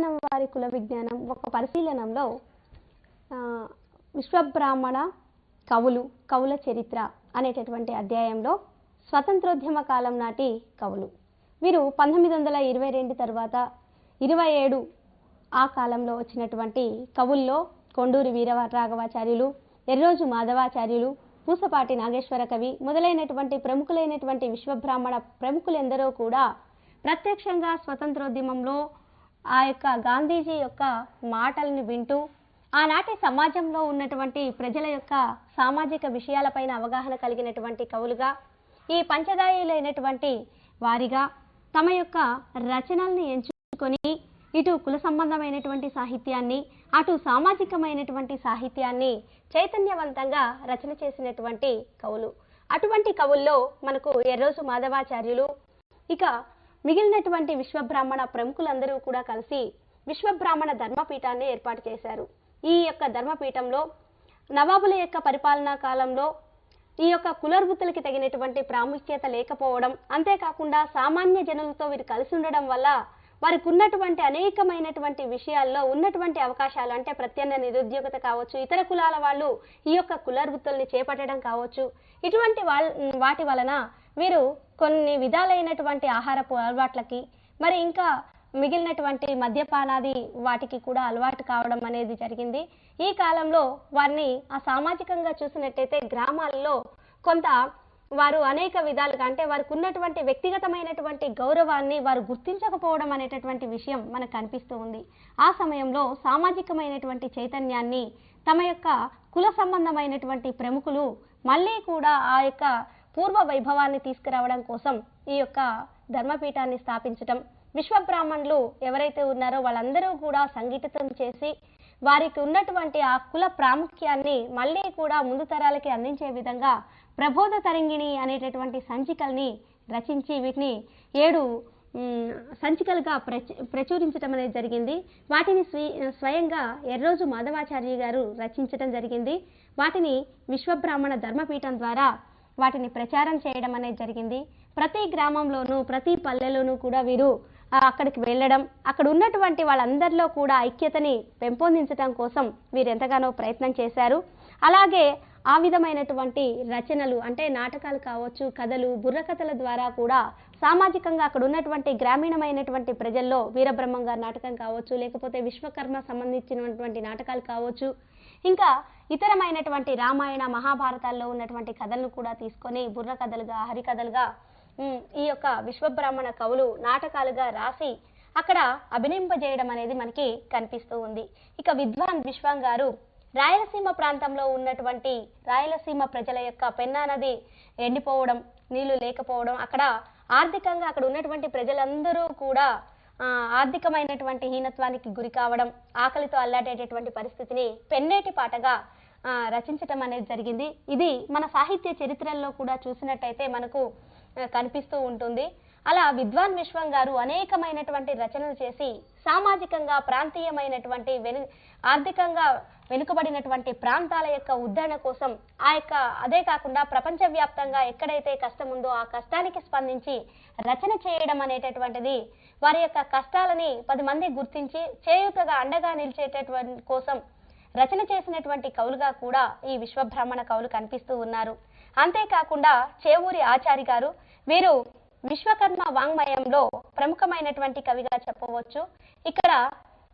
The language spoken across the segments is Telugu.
వారి కుల విజ్ఞానం ఒక పరిశీలనంలో విశ్వబ్రాహ్మణ కవులు కవుల చరిత్ర అనేటటువంటి అధ్యాయంలో స్వతంత్రోద్యమ కాలం నాటి కవులు. వీరు పంతొమ్మిది వందల ఇరవై రెండు తర్వాత ఇరవై ఏడు ఆ కాలంలో వచ్చినటువంటి కవుల్లో కొండూరి వీరరాఘవాచార్యులు ఎర్రోజు మాధవాచార్యులు పూసపాటి నాగేశ్వర కవి మొదలైనటువంటి ప్రముఖులైనటువంటి విశ్వబ్రాహ్మణ ప్రముఖులెందరో కూడా ప్రత్యక్షంగా స్వతంత్రోద్యమంలో ఆ యొక్క గాంధీజీ యొక్క మాటల్ని వింటూ ఆనాటి సమాజంలో ఉన్నటువంటి ప్రజల యొక్క సామాజిక విషయాలపైన అవగాహన కలిగినటువంటి కవులుగా ఈ పంచదాయులైనటువంటి వారిగా తమ యొక్క రచనల్ని ఎంచుకొని ఇటు కుల సంబంధమైనటువంటి సాహిత్యాన్ని అటు సామాజికమైనటువంటి సాహిత్యాన్ని చైతన్యవంతంగా రచన చేసినటువంటి కవులు. అటువంటి కవుల్లో మనకు ఎర్రోజు మాధవాచార్యులు ఇక మిగిలినటువంటి విశ్వబ్రాహ్మణ ప్రముఖులందరూ కూడా కలిసి విశ్వబ్రాహ్మణ ధర్మపీఠాన్ని ఏర్పాటు చేశారు. ఈ యొక్క ధర్మపీఠంలో నవాబుల యొక్క పరిపాలనా కాలంలో ఈ యొక్క కులర్వృత్తులకి తగినటువంటి ప్రాముఖ్యత లేకపోవడం అంతేకాకుండా సామాన్య జనులతో వీరు కలిసి ఉండడం వల్ల వారికి ఉన్నటువంటి అనేకమైనటువంటి విషయాల్లో ఉన్నటువంటి అవకాశాలు అంటే ప్రత్యన్న నిరుద్యోగత కావచ్చు ఇతర కులాల వాళ్ళు ఈ యొక్క కులర్వృత్తుల్ని చేపట్టడం కావచ్చు ఇటువంటి వాటి వలన వీరు కొన్ని విధాలైనటువంటి ఆహారపు అలవాట్లకి మరి ఇంకా మిగిలినటువంటి మద్యపానాది వాటికి కూడా అలవాటు కావడం అనేది జరిగింది. ఈ కాలంలో వారిని ఆ సామాజికంగా చూసినట్టయితే గ్రామాల్లో కొంత వారు అనేక విధాలుగా అంటే వారికి ఉన్నటువంటి వ్యక్తిగతమైనటువంటి గౌరవాన్ని వారు గుర్తించకపోవడం అనేటటువంటి విషయం మనకు కనిపిస్తూ ఉంది. ఆ సమయంలో సామాజికమైనటువంటి చైతన్యాన్ని తమ యొక్క కుల సంబంధమైనటువంటి ప్రముఖులు మళ్ళీ కూడా ఆ యొక్క పూర్వ వైభవాన్ని తీసుకురావడం కోసం ఈ యొక్క ధర్మపీఠాన్ని స్థాపించటం. విశ్వబ్రాహ్మణులు ఎవరైతే ఉన్నారో వాళ్ళందరూ కూడా సంగీతం చేసి వారికి ఉన్నటువంటి ఆ కుల ప్రాముఖ్యాన్ని మళ్ళీ కూడా ముందు తరాలకి అందించే విధంగా ప్రబోధ తరంగిణి అనేటటువంటి సంచికల్ని రచించి వీటిని ఏడు సంచికలుగా ప్రచు ప్రచురించడం అనేది జరిగింది. వాటిని స్వీ స్వయంగా ఎర్రోజు మాధవాచార్య గారు రచించడం జరిగింది. వాటిని విశ్వబ్రాహ్మణ ధర్మపీఠం ద్వారా వాటిని ప్రచారం చేయడం అనేది జరిగింది. ప్రతి గ్రామంలోనూ ప్రతి పల్లెలోనూ కూడా వీరు అక్కడికి వెళ్ళడం అక్కడ ఉన్నటువంటి వాళ్ళందరిలో కూడా ఐక్యతని పెంపొందించడం కోసం వీరు ఎంతగానో ప్రయత్నం చేశారు. అలాగే ఆ విధమైనటువంటి రచనలు అంటే నాటకాలు కావచ్చు కథలు బుర్రకథల ద్వారా కూడా సామాజికంగా అక్కడ ఉన్నటువంటి గ్రామీణమైనటువంటి ప్రజల్లో వీరబ్రహ్మంగారు నాటకం కావచ్చు లేకపోతే విశ్వకర్మ సంబంధించినటువంటి నాటకాలు కావచ్చు ఇంకా ఇతరమైనటువంటి రామాయణ మహాభారతాల్లో ఉన్నటువంటి కథలను కూడా తీసుకొని బుర్ర కథలుగా హరికథలుగా ఈ యొక్క విశ్వబ్రాహ్మణ కవులు నాటకాలుగా రాసి అక్కడ అభినయింపజేయడం అనేది మనకి కనిపిస్తూ ఉంది. ఇక విద్వాన్ విశ్వం గారు రాయలసీమ ప్రాంతంలో ఉన్నటువంటి రాయలసీమ ప్రజల యొక్క పెన్నా నది ఎండిపోవడం నీళ్ళు లేకపోవడం అక్కడ ఆర్థికంగా అక్కడ ఉన్నటువంటి ప్రజలందరూ కూడా ఆర్థికమైనటువంటి హీనత్వానికి గురి కావడం ఆకలితో అల్లాడేటటువంటి పరిస్థితిని పెన్నేటి పాటగా రచించటం అనేది జరిగింది. ఇది మన సాహిత్య చరిత్రల్లో కూడా చూసినట్టయితే మనకు కనిపిస్తూ ఉంటుంది. అలా విద్వాన్ విశ్వం గారు అనేకమైనటువంటి రచనలు చేసి సామాజికంగా ప్రాంతీయమైనటువంటి వెను ఆర్థికంగా వెనుకబడినటువంటి ప్రాంతాల యొక్క ఉద్ధరణ కోసం ఆ యొక్క అదే కాకుండా ప్రపంచవ్యాప్తంగా ఎక్కడైతే కష్టం ఉందో ఆ కష్టానికి స్పందించి రచన చేయడం అనేటటువంటిది వారి యొక్క కష్టాలని పది మంది గుర్తించి చేయూతగా అండగా నిలిచేటటువంటి కోసం రచన చేసినటువంటి కవులుగా కూడా ఈ విశ్వబ్రాహ్మణ కవులు కనిపిస్తూ ఉన్నారు. అంతేకాకుండా చేవూరి ఆచారి గారు వీరు విశ్వకర్మ వాంగ్మయంలో ప్రముఖమైనటువంటి కవిగా చెప్పవచ్చు. ఇక్కడ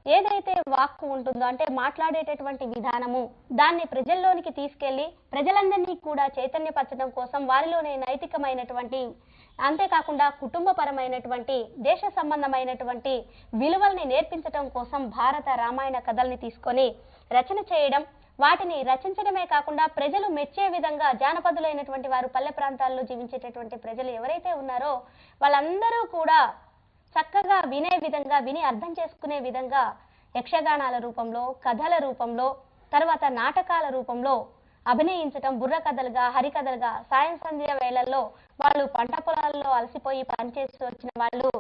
ఏదైతే వాక్కు ఉంటుందో అంటే మాట్లాడేటటువంటి విధానము దాన్ని ప్రజల్లోనికి తీసుకెళ్ళి ప్రజలందరినీ కూడా చైతన్యపరచడం కోసం వారిలోనే నైతికమైనటువంటి అంతేకాకుండా కుటుంబపరమైనటువంటి దేశ సంబంధమైనటువంటి విలువల్ని నేర్పించడం కోసం భారత రామాయణ కథల్ని తీసుకొని రచన చేయడం వాటిని రచించడమే కాకుండా ప్రజలు మెచ్చే విధంగా జానపదులైనటువంటి వారు పల్లె ప్రాంతాల్లో జీవించేటటువంటి ప్రజలు ఎవరైతే ఉన్నారో వాళ్ళందరూ కూడా చక్కగా వినే విధంగా విని అర్థం చేసుకునే విధంగా యక్షగానాల రూపంలో కథల రూపంలో తర్వాత నాటకాల రూపంలో అభినయించటం బుర్ర కథలుగా హరికథలుగా సాయం సంధ్య వేళల్లో వాళ్ళు పంట పొలాల్లో అలసిపోయి పనిచేసి వచ్చిన వాళ్ళు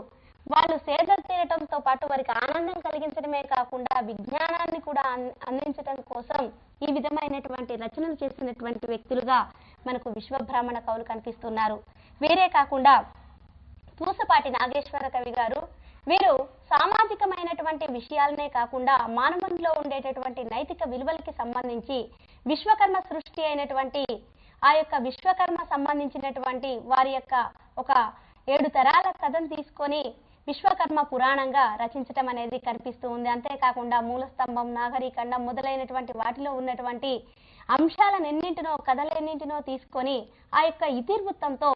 వాళ్ళు సేదలు తీరటంతో పాటు వారికి ఆనందం కలిగించడమే కాకుండా విజ్ఞానాన్ని కూడా అన్- అందించడం కోసం ఈ విధమైనటువంటి రచనలు చేసినటువంటి వ్యక్తులుగా మనకు విశ్వబ్రాహ్మణ కవులు కనిపిస్తున్నారు. వేరే కాకుండా పూసపాటి నాగేశ్వర కవి గారు వీరు సామాజికమైనటువంటి విషయాలనే కాకుండా మానవంలో ఉండేటటువంటి నైతిక విలువలకి సంబంధించి విశ్వకర్మ సృష్టి అయినటువంటి ఆ యొక్క విశ్వకర్మ సంబంధించినటువంటి వారి యొక్క ఒక ఏడు తరాల కథను తీసుకొని విశ్వకర్మ పురాణంగా రచించటం అనేది కనిపిస్తూ ఉంది. అంతేకాకుండా మూలస్తంభం నాగరికండం మొదలైనటువంటి వాటిలో ఉన్నటువంటి అంశాలనెన్నింటినో కథలన్నింటినో తీసుకొని ఆ యొక్క ఇతివృత్తంతో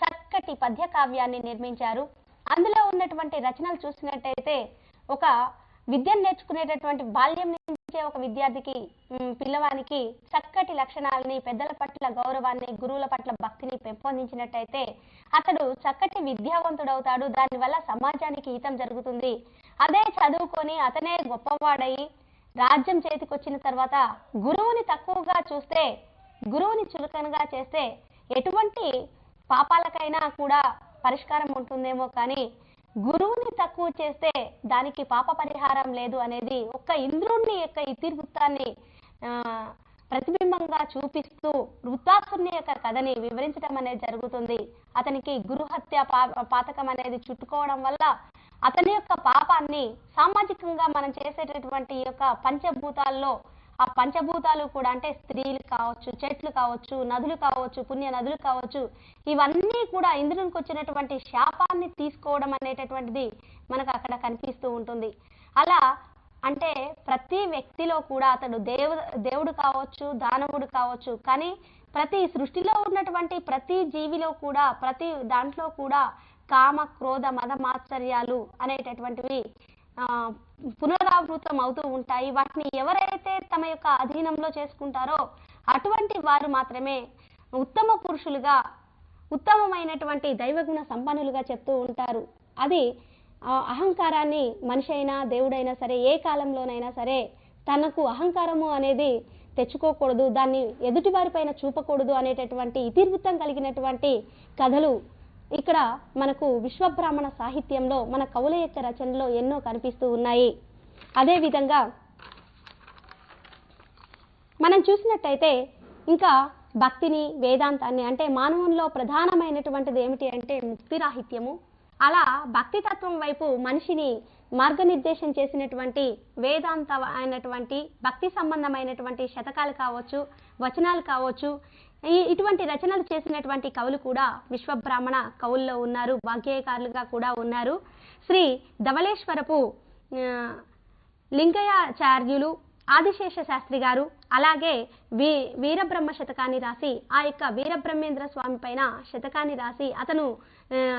చక్కటి పద్య కావ్యాన్ని నిర్మించారు. అందులో ఉన్నటువంటి రచనలు చూసినట్టయితే ఒక విద్యను నేర్చుకునేటటువంటి బాల్యం నుంచే ఒక విద్యార్థికి పిల్లవానికి చక్కటి లక్షణాలని పెద్దల పట్ల గౌరవాన్ని గురువుల పట్ల భక్తిని పెంపొందించినట్టయితే అతడు చక్కటి విద్యావంతుడవుతాడు. దానివల్ల సమాజానికి హితం జరుగుతుంది. అదే చదువుకొని అతనే గొప్పవాడై రాజ్యం చేతికొచ్చిన తర్వాత గురువుని తక్కువగా చూస్తే గురువుని చులకనగా చేస్తే ఎటువంటి పాపాలకైనా కూడా పరిష్కారం ఉంటుందేమో కానీ గురువుని తక్కువ చేస్తే దానికి పాప పరిహారం లేదు అనేది ఒక్క ఇంద్రుణ్ణి యొక్క ఇతివృత్తాన్ని ప్రతిబింబంగా చూపిస్తూ వృత్తాసుని యొక్క కథని వివరించడం అనేది జరుగుతుంది. అతనికి గురుహత్య పా పాతకం అనేది చుట్టుకోవడం వల్ల అతని యొక్క పాపాన్ని సామాజికంగా మనం చేసేటటువంటి యొక్క పంచభూతాల్లో ఆ పంచభూతాలు కూడా అంటే స్త్రీలు కావచ్చు చెట్లు కావచ్చు నదులు కావచ్చు పుణ్య నదులు కావచ్చు ఇవన్నీ కూడా ఇంద్రునికి వచ్చినటువంటి శాపాన్ని తీసుకోవడం అనేటటువంటిది మనకు అక్కడ కనిపిస్తూ ఉంటుంది. అలా అంటే ప్రతి వ్యక్తిలో కూడా అతడు దేవు దేవుడు కావచ్చు దానవుడు కావచ్చు కానీ ప్రతి సృష్టిలో ఉన్నటువంటి ప్రతి జీవిలో కూడా ప్రతి దాంట్లో కూడా కామ క్రోధ మద మాత్సర్యాలు అనేటటువంటివి పునరావృతం అవుతూ ఉంటాయి. వాటిని ఎవరైతే తమ యొక్క అధీనంలో చేసుకుంటారో అటువంటి వారు మాత్రమే ఉత్తమ పురుషులుగా ఉత్తమమైనటువంటి దైవగుణ సంపన్నులుగా చెప్తూ ఉంటారు. అది అహంకారాన్ని మనిషి అయినా దేవుడైనా సరే ఏ కాలంలోనైనా సరే తనకు అహంకారము అనేది తెచ్చుకోకూడదు. దాన్ని ఎదుటి వారిపైన చూపకూడదు అనేటటువంటి ఇతివృత్తం కలిగినటువంటి కథలు ఇక్కడ మనకు విశ్వబ్రాహ్మణ సాహిత్యంలో మన కవుల యొక్క రచనలో ఎన్నో కనిపిస్తూ ఉన్నాయి. అదేవిధంగా మనం చూసినట్టయితే ఇంకా భక్తిని వేదాంతాన్ని అంటే మానవంలో ప్రధానమైనటువంటిది ఏమిటి అంటే ముక్తి రాహిత్యము. అలా భక్తి తత్వం వైపు మనిషిని మార్గనిర్దేశం చేసినటువంటి వేదాంత అయినటువంటి భక్తి సంబంధమైనటువంటి శతకాలు కావచ్చు వచనాలు కావచ్చు ఈ ఇటువంటి రచనలు చేసినటువంటి కవులు కూడా విశ్వబ్రాహ్మణ కవుల్లో ఉన్నారు భాగ్యకారులుగా కూడా ఉన్నారు. శ్రీ ధవళేశ్వరపు లింగయాచార్యులు ఆదిశేష శాస్త్రి గారు అలాగే వీ వీరబ్రహ్మ శతకాన్ని రాసి ఆ యొక్క వీరబ్రహ్మేంద్ర స్వామి పైన శతకాన్ని రాసి అతను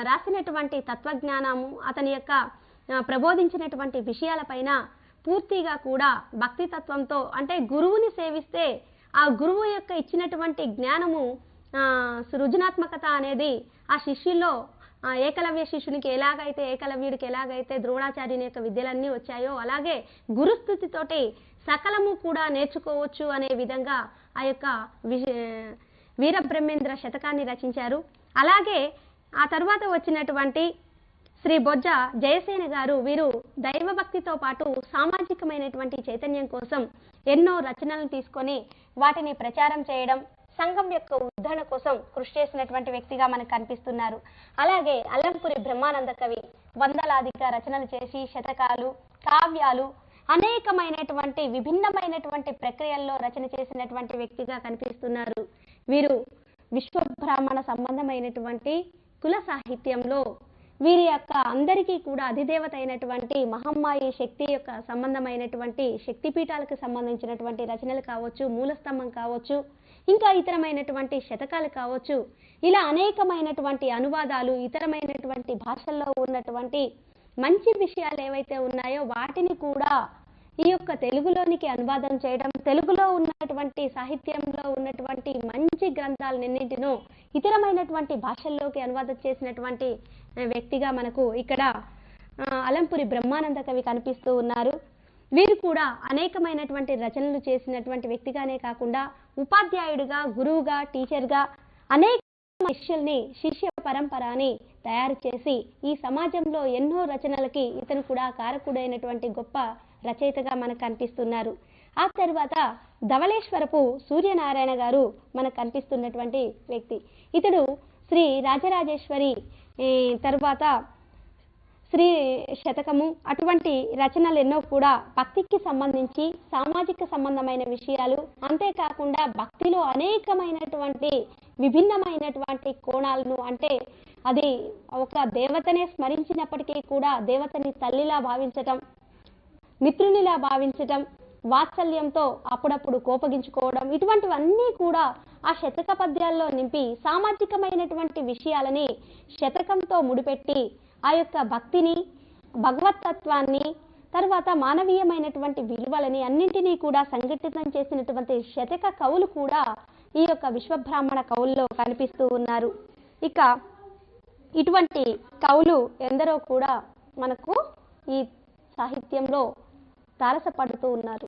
రాసినటువంటి తత్వజ్ఞానము అతని యొక్క ప్రబోధించినటువంటి విషయాలపైన పూర్తిగా కూడా భక్తి తత్వంతో అంటే గురువుని సేవిస్తే ఆ గురువు యొక్క ఇచ్చినటువంటి జ్ఞానము సృజనాత్మకత అనేది ఆ శిష్యుల్లో ఏకలవ్య శిష్యునికి ఎలాగైతే ఏకలవ్యుడికి ఎలాగైతే ద్రోణాచార్యుని యొక్క విద్యలన్నీ వచ్చాయో అలాగే గురుస్థుతితోటి సకలము కూడా నేర్చుకోవచ్చు అనే విధంగా ఆ యొక్క వి- వీరబ్రహ్మేంద్ర శతకాన్ని రచించారు. అలాగే ఆ తర్వాత వచ్చినటువంటి శ్రీ బొజ్జ జయసేన గారు వీరు దైవభక్తితో పాటు సామాజికమైనటువంటి చైతన్యం కోసం ఎన్నో రచనలను తీసుకొని వాటిని ప్రచారం చేయడం సంఘం యొక్క ఉద్ధరణ కోసం కృషి చేసినటువంటి వ్యక్తిగా మనకు కనిపిస్తున్నారు. అలాగే అల్లంపురి బ్రహ్మానంద కవి వందలాదిగా రచనలు చేసి శతకాలు కావ్యాలు అనేకమైనటువంటి విభిన్నమైనటువంటి ప్రక్రియల్లో రచన చేసినటువంటి వ్యక్తిగా కనిపిస్తున్నారు. వీరు విశ్వబ్రాహ్మణ సంబంధమైనటువంటి కుల సాహిత్యంలో వీరి యొక్క అందరికీ కూడా అధిదేవత అయినటువంటి మహమ్మాయి శక్తి యొక్క సంబంధమైనటువంటి శక్తిపీఠాలకు సంబంధించినటువంటి రచనలు కావచ్చు మూలస్తంభం కావచ్చు ఇంకా ఇతరమైనటువంటి శతకాలు కావచ్చు. ఇలా అనేకమైనటువంటి అనువాదాలు ఇతరమైనటువంటి భాషల్లో ఉన్నటువంటి మంచి విషయాలు ఏవైతే ఉన్నాయో వాటిని కూడా ఈ యొక్క తెలుగులోనికి అనువాదం చేయడం తెలుగులో ఉన్నటువంటి సాహిత్యంలో ఉన్నటువంటి మంచి గ్రంథాలన్నింటినూ ఇతరమైనటువంటి భాషల్లోకి అనువాదం చేసినటువంటి వ్యక్తిగా మనకు ఇక్కడ అలంపురి బ్రహ్మానంద కవి కనిపిస్తూ ఉన్నారు. వీరు కూడా అనేకమైనటువంటి రచనలు చేసినటువంటి వ్యక్తిగానే కాకుండా ఉపాధ్యాయుడిగా గురువుగా టీచర్గా అనేక శిష్యుల్ని శిష్య పరంపరని తయారు చేసి ఈ సమాజంలో ఎన్నో రచనలకి ఇతను కూడా కారకుడైనటువంటి గొప్ప రచయితగా మనకు కనిపిస్తున్నారు. ఆ తర్వాత ధవళేశ్వరపు సూర్యనారాయణ గారు మనకు కనిపిస్తున్నటువంటి వ్యక్తి. ఇతడు శ్రీ రాజరాజేశ్వరి ఈ, తరువాత శ్రీ శతకము అటువంటి రచనలు ఎన్నో కూడా భక్తికి సంబంధించి సామాజిక సంబంధమైన విషయాలు అంతేకాకుండా భక్తిలో అనేకమైనటువంటి విభిన్నమైనటువంటి కోణాలను అంటే అది ఒక దేవతనే స్మరించినప్పటికీ కూడా దేవతని తల్లిలా భావించటం మిత్రునిలా భావించటం వాత్సల్యంతో అప్పుడప్పుడు కోపగించుకోవడం ఇటువంటివన్నీ కూడా ఆ శతక పద్యాల్లో నింపి సామాజికమైనటువంటి విషయాలని శతకంతో ముడిపెట్టి ఆ యొక్క భక్తిని భగవతత్వాన్ని తర్వాత మానవీయమైనటువంటి విలువలని అన్నింటినీ కూడా సంఘటితం చేసినటువంటి శతక కవులు కూడా ఈ యొక్క విశ్వబ్రాహ్మణ కవుల్లో కనిపిస్తూ ఉన్నారు. ఇక ఇటువంటి కవులు ఎందరో కూడా మనకు ఈ సాహిత్యంలో తారసపడుతూ ఉన్నారు.